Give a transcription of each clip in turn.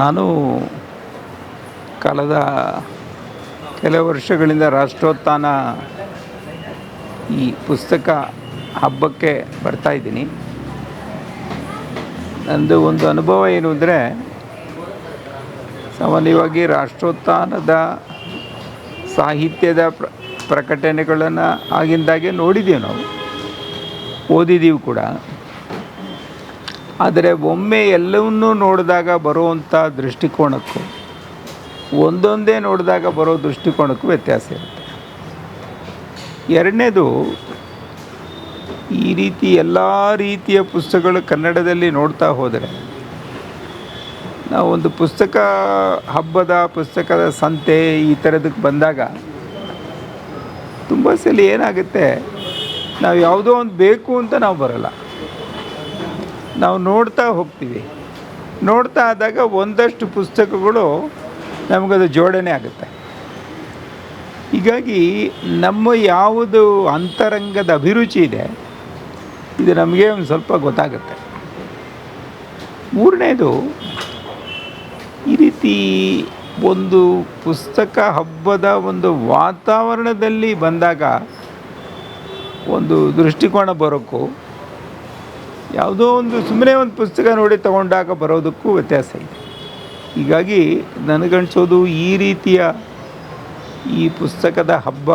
ನಾನು ಕಳೆದ ಕೆಲವು ವರ್ಷಗಳಿಂದ ರಾಷ್ಟ್ರೋತ್ಥಾನ ಈ ಪುಸ್ತಕ ಹಬ್ಬಕ್ಕೆ ಬರ್ತಾ ಇದ್ದೀನಿ. ನಂದು ಒಂದು ಅನುಭವ ಏನು ಅಂದರೆ, ಸಾಮಾನ್ಯವಾಗಿ ರಾಷ್ಟ್ರೋತ್ಥಾನದ ಸಾಹಿತ್ಯದ ಪ್ರ, ಪ್ರಕಟಣೆಗಳನ್ನು ಆಗಿಂದಾಗೆ ನೋಡಿದ್ದೀವಿ ನಾವು. ಓದಿದ್ದೀವಿ ಕೂಡ. ಆದರೆ ಒಮ್ಮೆ ಎಲ್ಲವನ್ನೂ ನೋಡಿದಾಗ ಬರುವಂಥ ದೃಷ್ಟಿಕೋನಕ್ಕೂ, ಒಂದೊಂದೇ ನೋಡಿದಾಗ ಬರೋ ದೃಷ್ಟಿಕೋನಕ್ಕೂ ವ್ಯತ್ಯಾಸ ಇರುತ್ತೆ. ಎರಡನೇದು, ಈ ರೀತಿ ಎಲ್ಲ ರೀತಿಯ ಪುಸ್ತಕಗಳು ಕನ್ನಡದಲ್ಲಿ ನೋಡ್ತಾ ಹೋದರೆ ನಾವು ಒಂದು ಪುಸ್ತಕ ಹಬ್ಬದ, ಪುಸ್ತಕದ ಸಂತೆ ಈ ಥರದಕ್ಕೆ ಬಂದಾಗ ತುಂಬ ಸಲ ಏನಾಗುತ್ತೆ, ನಾವು ಯಾವುದೋ ಒಂದು ಬೇಕು ಅಂತ ನಾವು ಬರೋಲ್ಲ. ನಾವು ನೋಡ್ತಾ ಹೋಗ್ತೀವಿ. ನೋಡ್ತಾ ಆದಾಗ ಒಂದಷ್ಟು ಪುಸ್ತಕಗಳು ನಮಗದು ಜೋಡಣೆ ಆಗುತ್ತೆ. ಹೀಗಾಗಿ ನಮ್ಮ ಯಾವುದು ಅಂತರಂಗದ ಅಭಿರುಚಿ ಇದೆ, ಇದು ನಮಗೆ ಒಂದು ಸ್ವಲ್ಪ ಗೊತ್ತಾಗುತ್ತೆ. ಮೂರನೇದು, ಈ ರೀತಿ ಒಂದು ಪುಸ್ತಕ ಹಬ್ಬದ ಒಂದು ವಾತಾವರಣದಲ್ಲಿ ಬಂದಾಗ ಒಂದು ದೃಷ್ಟಿಕೋನ ಬರೋಕ್ಕೂ ಯಾವುದೋ ಒಂದು ಸುಮ್ಮನೆ ಒಂದು ಪುಸ್ತಕ ನೋಡಿ ತಗೊಂಡಾಗ ಬರೋದಕ್ಕೂ ವ್ಯತ್ಯಾಸ ಇದೆ. ಹೀಗಾಗಿ ನನಗನ್ಸೋದು ಈ ರೀತಿಯ ಈ ಪುಸ್ತಕದ ಹಬ್ಬ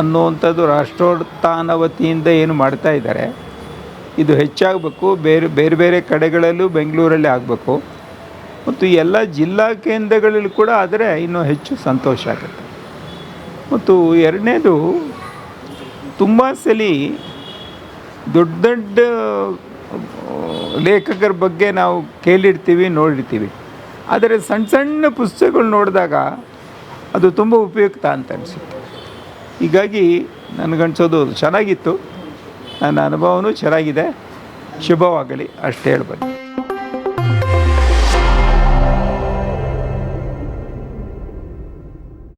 ಅನ್ನುವಂಥದ್ದು ರಾಷ್ಟ್ರೋತ್ಥಾನ ವತಿಯಿಂದ ಏನು ಮಾಡ್ತಾ ಇದ್ದಾರೆ. ಇದು ಹೆಚ್ಚಾಗಬೇಕು, ಬೇರೆ ಬೇರೆ ಬೇರೆ ಕಡೆಗಳಲ್ಲೂ ಬೆಂಗಳೂರಲ್ಲಿ ಆಗಬೇಕು. ಮತ್ತು ಎಲ್ಲ ಜಿಲ್ಲಾ ಕೇಂದ್ರಗಳಲ್ಲಿ ಕೂಡ ಆದರೆ ಇನ್ನೂ ಹೆಚ್ಚು ಸಂತೋಷ ಆಗುತ್ತೆ. ಮತ್ತು ಎರಡನೇದು, ತುಂಬ ಸಲ ದೊಡ್ಡ ದೊಡ್ಡ ಲೇಖಕರ ಬಗ್ಗೆ ನಾವು ಕೇಳಿರ್ತೀವಿ, ನೋಡಿರ್ತೀವಿ. ಆದರೆ ಸಣ್ಣ ಸಣ್ಣ ಪುಸ್ತಕಗಳು ನೋಡಿದಾಗ ಅದು ತುಂಬ ಉಪಯುಕ್ತ ಅಂತ ಅನಿಸುತ್ತೆ. ಹೀಗಾಗಿ ನನಗನ್ಸೋದು ಚೆನ್ನಾಗಿತ್ತು. ನನ್ನ ಅನುಭವನೂ ಚೆನ್ನಾಗಿದೆ. ಶುಭವಾಗಲಿ, ಅಷ್ಟು ಹೇಳ್ಬೋದು.